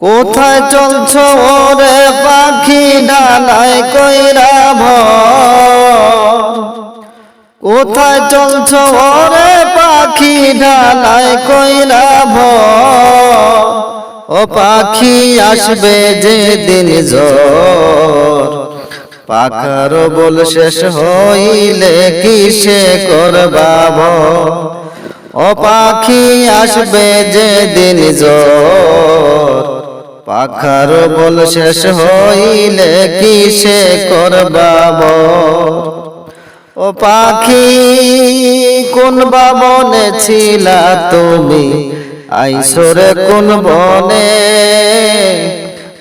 কোথায় চলছ ওরে পাখি ডানায় কইরা ভর? কোথায় চলছ ওরে পাখি ডানায় কইরা ভর? ও পাখি আসবে যে দিন জোর পাখার বল শেষ হইলে কি কিসে করবা ভর? ও পাখি আসবে যে দিন জোর পাখার বল শেষ হইলে কিসে করবাব ও পাখি, কোন বাবনে ছিলা তুমি? আইসরে কোন বনে?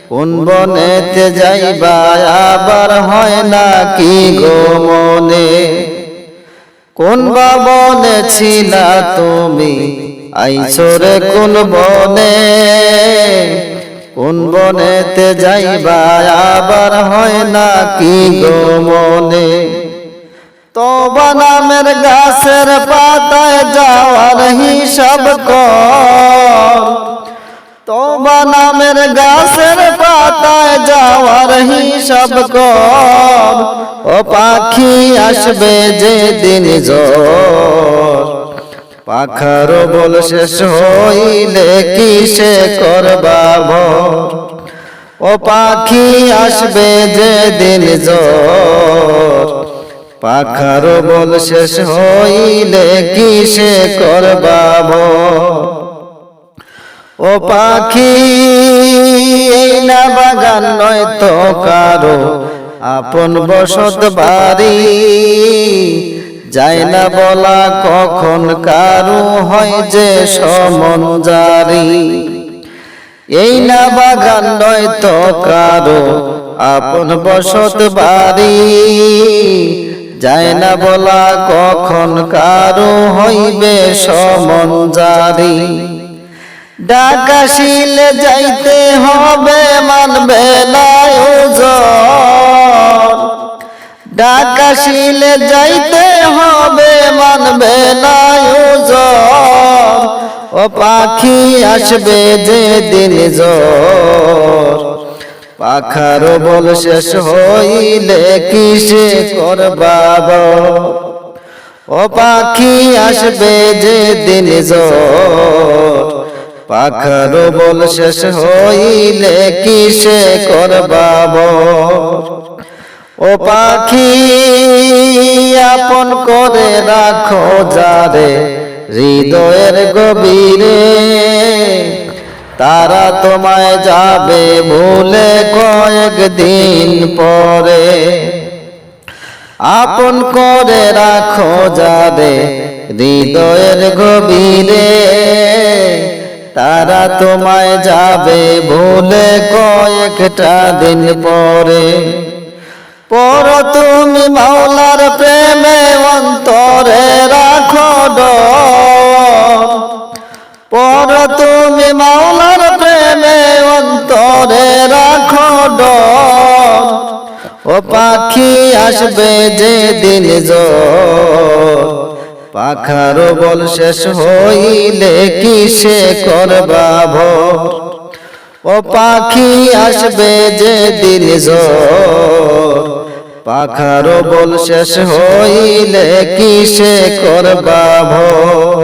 কোন বনেতে যাইবা, আবার হয় না কি গো মনে? কোন বনে ছিলা তুমি? আইসরে কোন বনে? কোন বনেতে যাইবা, আবার হয় না কি গো মনে? তোবা নামের গাছের পাতায় যাওয়ার হিসাব কর। তোবা নামের গাছের পাতায় যাওয়ার হিসাব কর। ও পাখি আসবে যে দিন জোর পাখার বল শেষ হইলে কিসে করবা ভর? ও পাখি আসবে যে দিন জোর পাখার বল শেষ হইলে কিসে করবা ভর? ও পাখি, এই না বাগান নয় তো কারও। আপন বসত বাড়ি যায় না বলা কখন কারু হয় যে সমন জারি। এই না বাগান নয় তো কারও আপন বসত বাড়ি। যায় না বলা কখন কারও হইবে সমন জারি। ডাকাশিলে যাইতে হবে, মানবে ও পাখি আসবে যে দিন জোর। পাখার বল শেষ হইলে কিসে করবাব? ও পাখি আসবে যে দিন জোর। পাখার বল শেষ হইলে কিসে করবাব? ও পাখি আপন করে রাখো যারে। হৃদয়ের গভীরে তারা তোমায় যাবে ভুলে কয়েকদিন পরে। আপন করে রাখো যাবে হৃদয়ের গভীরে। তারা তোমায় যাবে ভুলে কয়েকটা দিন পরে। পর তুমি মাওলার প্রেমে অন্তরে রাখো পর তুমি মাওলার প্রেমে অন্তরে রাখো ও পাখি আসবে যে দিন পাখার বল শেষ হইলে কিসে করবা ভোর? ও পাখি আসবে যে দিন জোর। পাখার বল শেষ হইলে কিসে করবা ভোর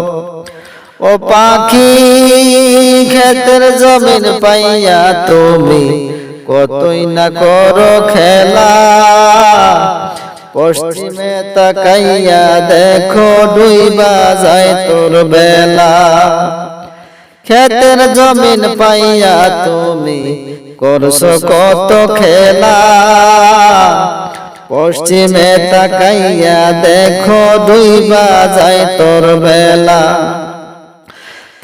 ও পাখি, ক্ষেতের জমিন পাইয়া তুমি কতই না করো খেলা? পশ্চিমে তাকাইয়া দেখো ডুইবা যায় তোর বেলা। ক্ষেতের জমিন পাইয়া তুমি করছ কত খেলা? পশ্চিমে তাকাইয়া দেখো ডুইবা যায় তোর বেলা।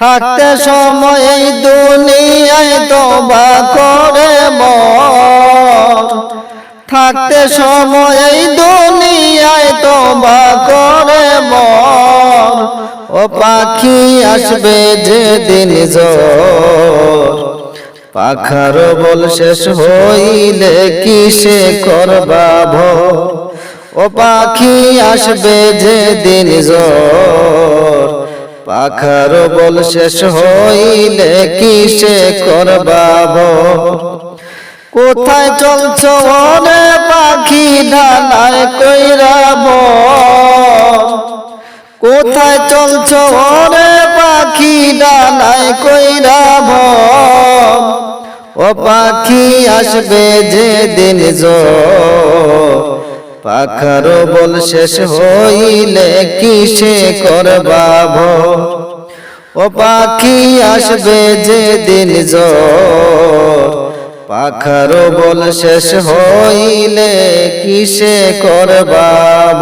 থাকতে সময় দুনিয়ায় তোবা করে মর থাকতে সময় এই দুনিয়ায় তোবা করে মর ও পাখি আসবে যে দিন জোর। পাখার বল শেষ হইলে কিসে করবা ভোর? ও পাখি আসবে যে দিন পাখার বল শেষ হইলে কিসে করবা ভোর? কোথায় চলছ পাখি ডানায় কইরাব কোথায় চলছ রে পাখি? ডানায় কইরাব ও পাখি আসবে যে দিন পাখার বল শেষ হইলে কিসে করবা ও পাখি আসবে যে দিন পাখার বল শেষ হইলে কিসে করবাব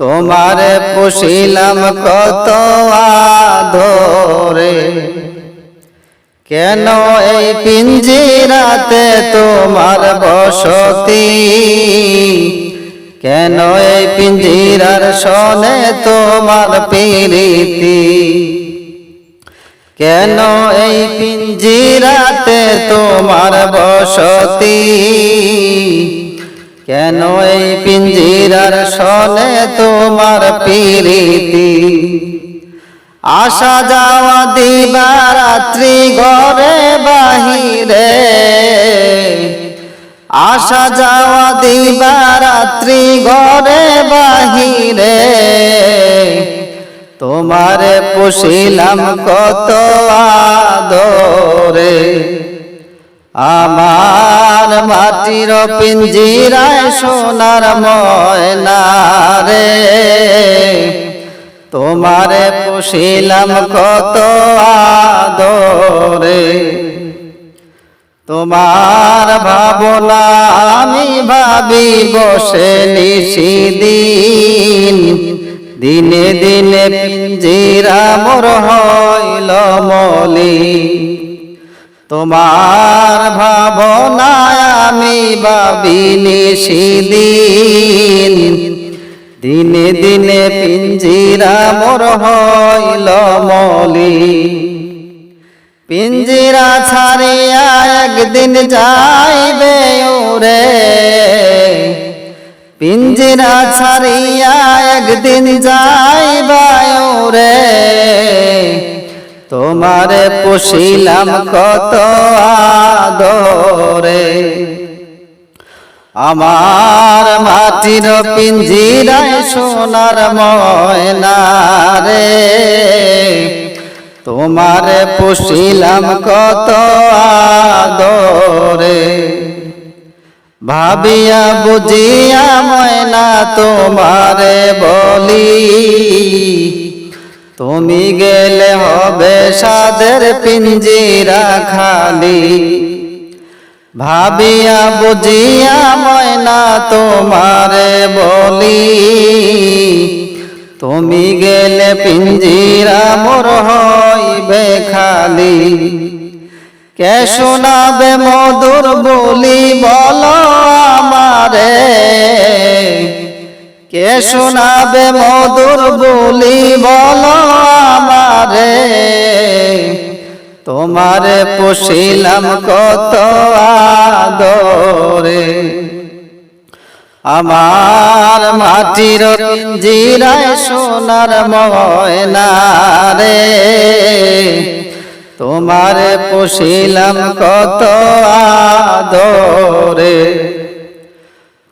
তোমারে পুষিলাম কত আদরে। কেন এই পিঞ্জিরাতে তোমার বসতি? কেন এই পিঞ্জিরার সনে তোমার পিরিতি? কেন এই পিঞ্জিরাতে তোমার বসতি? কেন এই পিঞ্জিরার সনে তোমার পিরিতি? আসা যাওয়া দিবা রাত্রি ঘরে বাহিরে। আসা যাওয়া দিবা রাত্রি ঘরে বাহিরে। তোমারে পুষিলাম কত আদরে। আমার মাটির পিঞ্জিরায় সোনার ময়না রে। তোমারে পুষিলাম কত আদরে। তোমার ভাবনা আমি ভাবি বসে নিশি দিন। দিনে দিনে পিঞ্জিরা মোর হইল মলি। তোমার ভাবনায় আমি ভাবি নিশি দিন দিনে দিনে পিঞ্জিরা মোর হইল মলি। পিঞ্জিরা ছাড়িয়া একদিন যাইবে ওরে। পিঞ্জিরা ছাড়িয়া একদিন যাইবা ওরে। তোমারে পুষিলাম কত আদরে। আমার মাটির পিঞ্জিরায় সোনার ময়না রে। তোমারে পুষিলাম কত আদরে। ভাবিয়া বুঝিয়া ময়না তোমারে বলি তুমি গেলে হবে সাদের পিঞ্জিরা খালি। ভাবিয়া বুঝিয়া ময়না তোমারে বলি, তুমি গেলে পিঞ্জিরা মোর হইবে খালি। কে শোনাবে মধুর বলি বলো আমারে কে শোনাবে মধুর বলি? বলো আমারে। তোমারে পুষিলাম কত আদরে। আমার মাটির জিরায় সোনার ময়না রে। তোমারে পুষিলাম কত আদরে।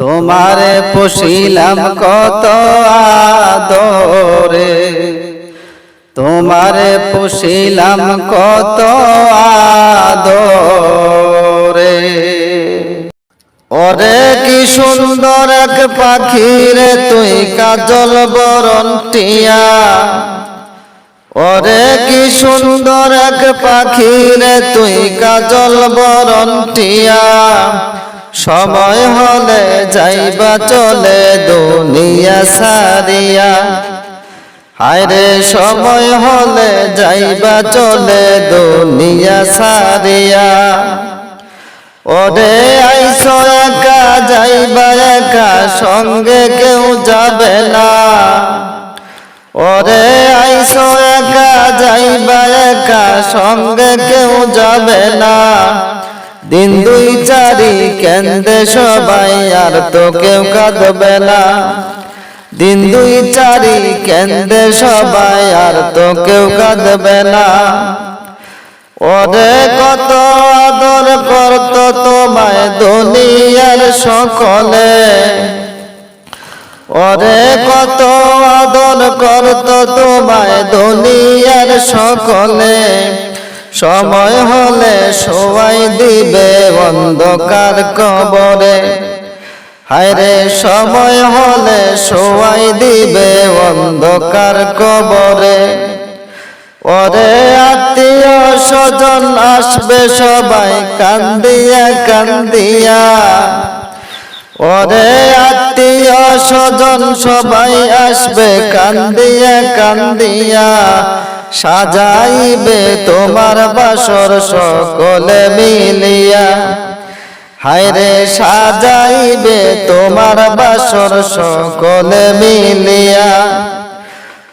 তোমারে পুষিলাম কত আদরে। তোমারে পুষিলাম কত আদরে। ওরে কি সুন্দর এক পাখি রে তুই কাজল বরণ টিয়া। ওরে কি সুন্দর এক পাখি রে তুই কাজল বরণ টিয়া। সময় হলে যাইবা চলে দুনিয়া সারিয়া হায়রে সময় হলে যাইবা চলে দুনিয়া সারিয়া ওরে আইস একা, যাইবা একা, সঙ্গে কেউ যাবে না। ওরে আইস একা, যাইবা একা, সঙ্গে কেউ যাবে না। দিন দুই চারি কেন্দ্রে সবাই আর তো কেউ কাঁদবে না। দিন দুই চারি কেন্দ্রে সবাই আর তো কেউ কাঁদবে না। ওরে কত আদর করত তোমায় দুনিয়ার সকলে। ওরে কত আদর করত তোমায় দুনিয়ার সকলে। সময় হলে সবাই দিবে অন্ধকার কবরে। হায়রে সময় হলে সবাই দিবে অন্ধকার কবরে। ওরে আত্মীয় স্বজন আসবে সবাই কান্দিয়া কান্দিয়া। ওরে আত্মীয় স্বজন সবাই আসবে কান্দিয়া কান্দিয়া। সাজাইবে তোমার বাসর সকলে মিলিয়া। হায়রে সাজাইবে তোমার বাসর সকলে মিলিয়া।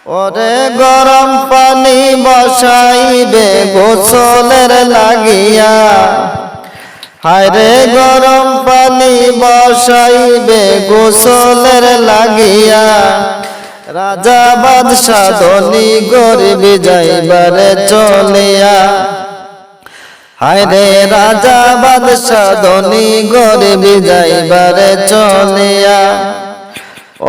ওরে গরম পানি বসাইবে গোসলের লাগিয়া। হায়রে গরম পানি বসাইবে গোসলের লাগিয়া। রাজা বাদশাহ ধনী গরিব যাইবারে চলিয়া। হায়রে রাজা বাদশাহ ধনী গরিব যাইবারে চলিয়া।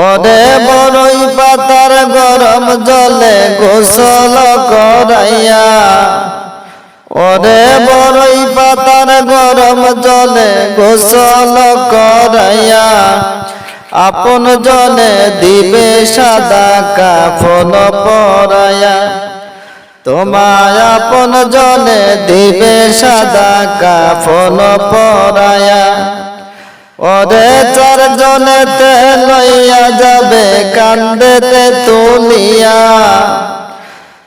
ওরে বড়ই পাতার গরম জলে গোসল করাইয়া। ওরে বড়ই পাতার গরম জলে গোসল করাইয়া। আপন জনে দিবে সাদা কাফন পরাইয়া তোমায় আপন জনে দিবে সাদা কাফন পরাইয়া ওরে চার জনেতে লইয়া যাবে কান্দেতে তুলিয়া।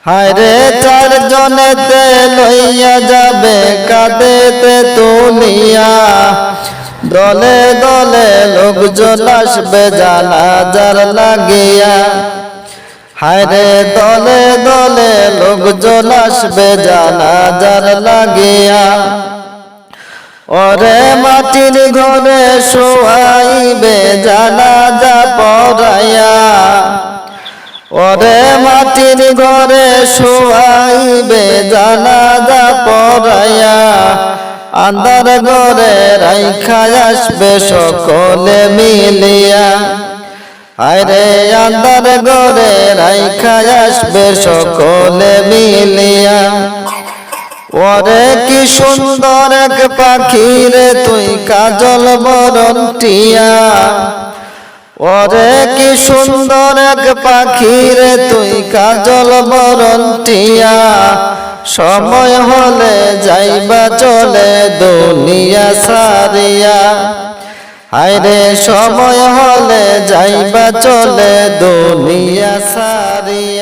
হায়রে চার জনেতে লইয়া যাবে কাঁদেতে তুলিয়া। দলে দলে লোকজন আসবে জানাজার লাগিয়া। হায়রে দলে দলে লোকজন আসবে জানাজার লাগিয়া। ওরে মাটির ঘরে শোয়াইবে জানাজা পড়াইয়া ওরে মাটির ঘরে শোয়াইবে জানাজা পড়াইয়া আন্দার ঘরে রাইখা আসবে সকলে মিলিয়া। আরে আন্দার ঘরে রাইখা আসবে সকলে মিলিয়া। ওরে কি সুন্দর এক পাখি রে তুই কাজল বরণ টিয়া। ওরে কি সুন্দর এক রে তুই কাজল বরণ টিয়া। সময় হলে যাইবা চলে দুনিয়া সারিয়া। হায়রে সময় হলে যাইবা চলে দুনিয়া সারিয়া।